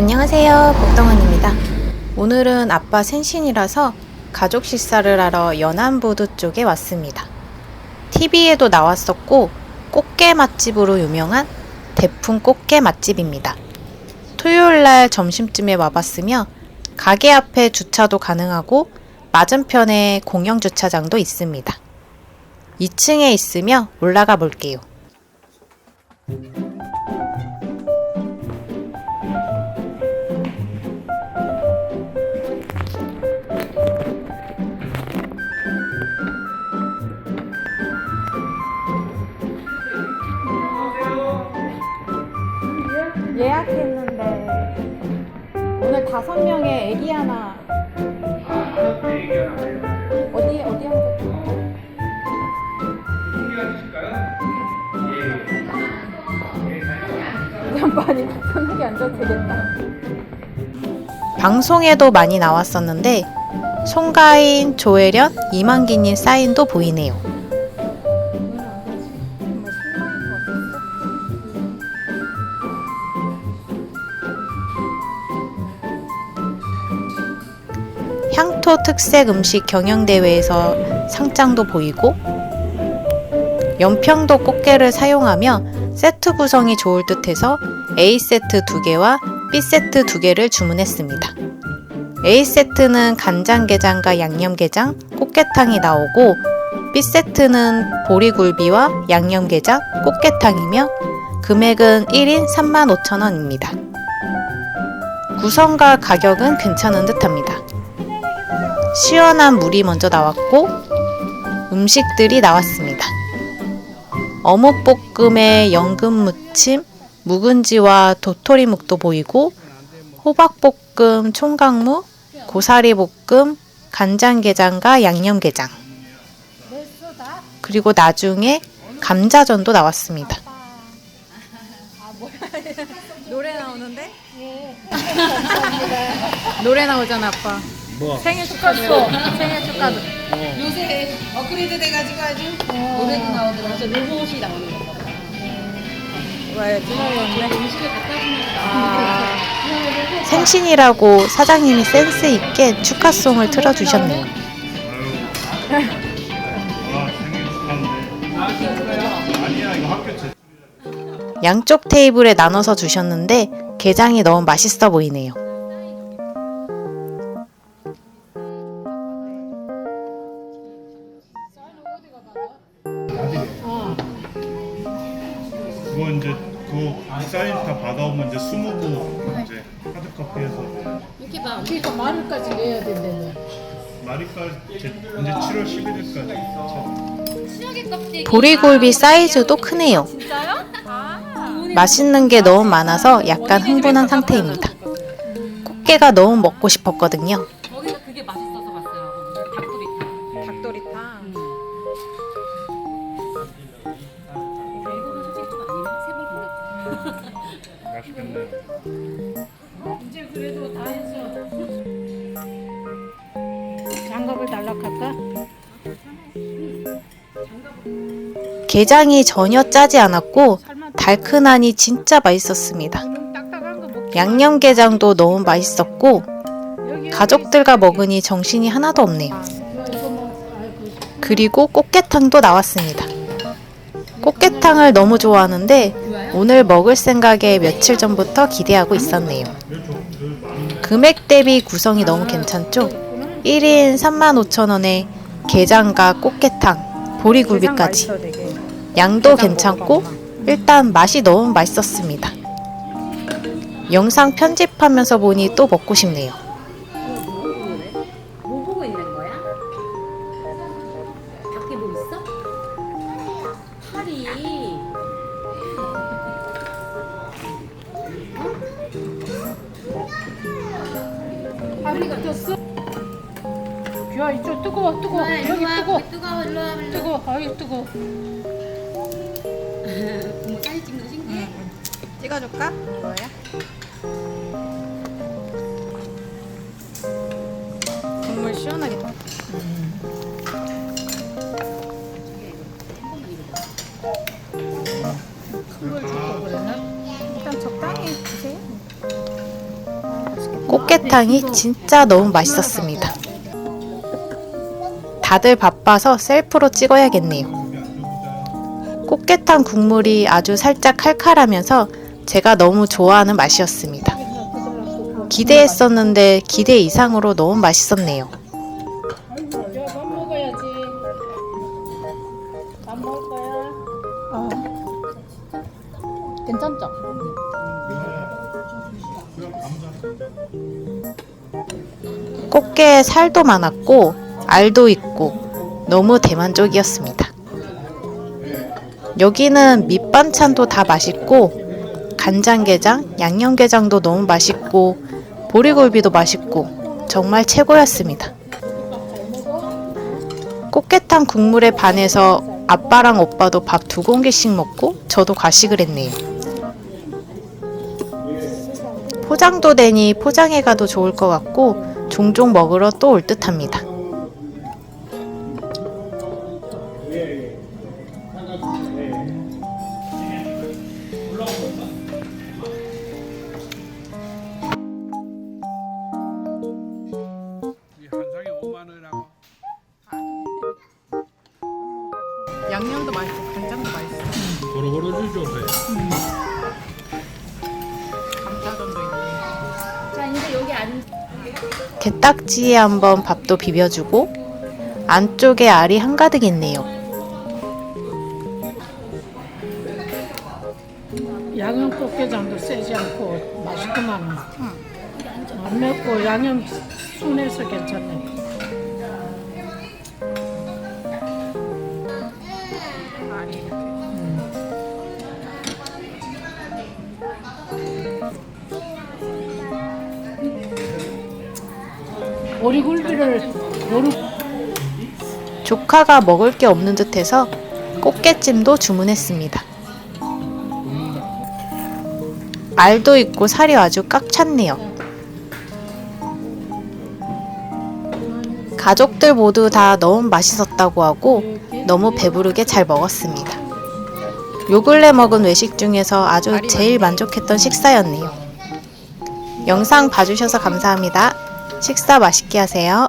안녕하세요. 복덩언입니다. 오늘은 아빠 생신이라서 가족 식사를 하러 연안부두 쪽에 왔습니다. TV에도 나왔었고 꽃게 맛집으로 유명한 대풍 꽃게 맛집입니다. 토요일 날 점심쯤에 와봤으며 가게 앞에 주차도 가능하고 맞은편에 공영 주차장도 있습니다. 2층에 있으며 올라가 볼게요. 예약했는데 오늘 다섯 명의 애기 하나 어디 어디 그냥 많이 편하게 앉아도 되겠다. 방송에도 많이 나왔었는데 송가인, 조혜련, 이만기님 사인도 보이네요. 향토 특색 음식 경영대회에서 상장도 보이고 연평도 꽃게를 사용하며 세트 구성이 좋을 듯 해서 A 세트 2개와 B 세트 2개를 주문했습니다. A 세트는 간장게장과 양념게장, 꽃게탕이 나오고 B 세트는 보리굴비와 양념게장, 꽃게탕이며 금액은 1인 35,000원입니다. 구성과 가격은 괜찮은 듯합니다. 시원한 물이 먼저 나왔고 음식들이 나왔습니다. 어묵볶음에 연근무침, 묵은지와 도토리묵도 보이고 호박볶음, 총각무, 고사리볶음, 간장게장과 양념게장 그리고 나중에 감자전도 나왔습니다. 노래 나오는데? 노래 나오잖아 아빠. 뭐? 생일 축하도 생일 축하도. 요새 업그레이드 돼가지고 아주 노래도 나오더라고. 저 로봇이 나오는 거 봐. 왜 지나갔네? 음식을 갖다 거 아, 생신이라고 사장님이 센스 있게 축하송을 틀어주셨네요. 아 생일 축하한데. 아니야 이거 학교 제. 양쪽 테이블에 나눠서 주셨는데 게장이 너무 맛있어 보이네요. 그거 이제 그 사인 다 받아오면 이제 스무고 이제 하드 커피해서 이렇게 봐. 그러니까 말을까지 내야 된다며. 마리까지 이제 7월 11일까지. 수혁의 껍데기. 보리굴비 사이즈도 크네요. 맛있는 게 너무 많아서 약간 흥분한 상태입니다. 꽃게가 너무 먹고 싶었거든요. 맛있겠네. 이제 그래도 다 했어. 장갑을 달락할까? 게장이 전혀 짜지 않았고 달큰하니 진짜 맛있었습니다. 먹. 양념게장도 너무 맛있었고 가족들과 먹으니 정신이 하나도 없네요. 이거 뭐 아이고 그리고 꽃게탕도 나왔습니다. 꽃게탕을 너무 좋아하는데 오늘 먹을 생각에 며칠 전부터 기대하고 있었네요. 금액 대비 구성이 너무 괜찮죠? 1인 35,000원에 게장과 꽃게탕, 보리굴비까지. 양도 괜찮고 일단 맛이 너무 맛있었습니다. 영상 편집하면서 보니 또 먹고 싶네요. 파리. 파리 같았어? 야 이쪽 뜨거워 뜨거워 아, 여기 뜨거워 뜨거워 일로 와 일로 뜨거워 아유 뜨거워 부모 사진 찍는 거 신기해? 찍어줄까? 뭐야? 국물 시원하겠다. 꽃게탕이 진짜 너무 맛있었습니다. 다들 바빠서 셀프로 찍어야겠네요. 꽃게탕 국물이 아주 살짝 칼칼하면서 제가 너무 좋아하는 맛이었습니다. 기대했었는데 기대 이상으로 너무 맛있었네요. 먹을 거야. 어. 괜찮죠? 꽃게에 살도 많았고 알도 있고 너무 대만족이었습니다. 여기는 밑반찬도 다 맛있고 간장게장, 양념게장도 너무 맛있고 보리굴비도 맛있고 정말 최고였습니다. 꽃게탕 국물에 반해서 아빠랑 오빠도 밥 두 공기씩 먹고 저도 과식을 했네요. 포장도 되니 포장해 가도 좋을 것 같고 종종 먹으러 또 올 듯합니다. 양념도 맛있고 간장도 맛있어. 고루고루 주죠, 돼. 감자전도 있네. 자, 이제 여기 앉. 게딱지에 한번 밥도 비벼주고 안쪽에 알이 한가득 있네요. 양념 꽃게장도 세지 않고 맛있구만. 안 맵고 양념 순해서 괜찮네. 오리굴비를 요리 조카가 먹을 게 없는 듯해서 꽃게찜도 주문했습니다. 알도 있고 살이 아주 꽉 찼네요. 가족들 모두 다 너무 맛있었다고 하고 너무 배부르게 잘 먹었습니다. 요 근래 먹은 외식 중에서 아주 제일 만족했던 식사였네요. 영상 봐주셔서 감사합니다. 식사 맛있게 하세요.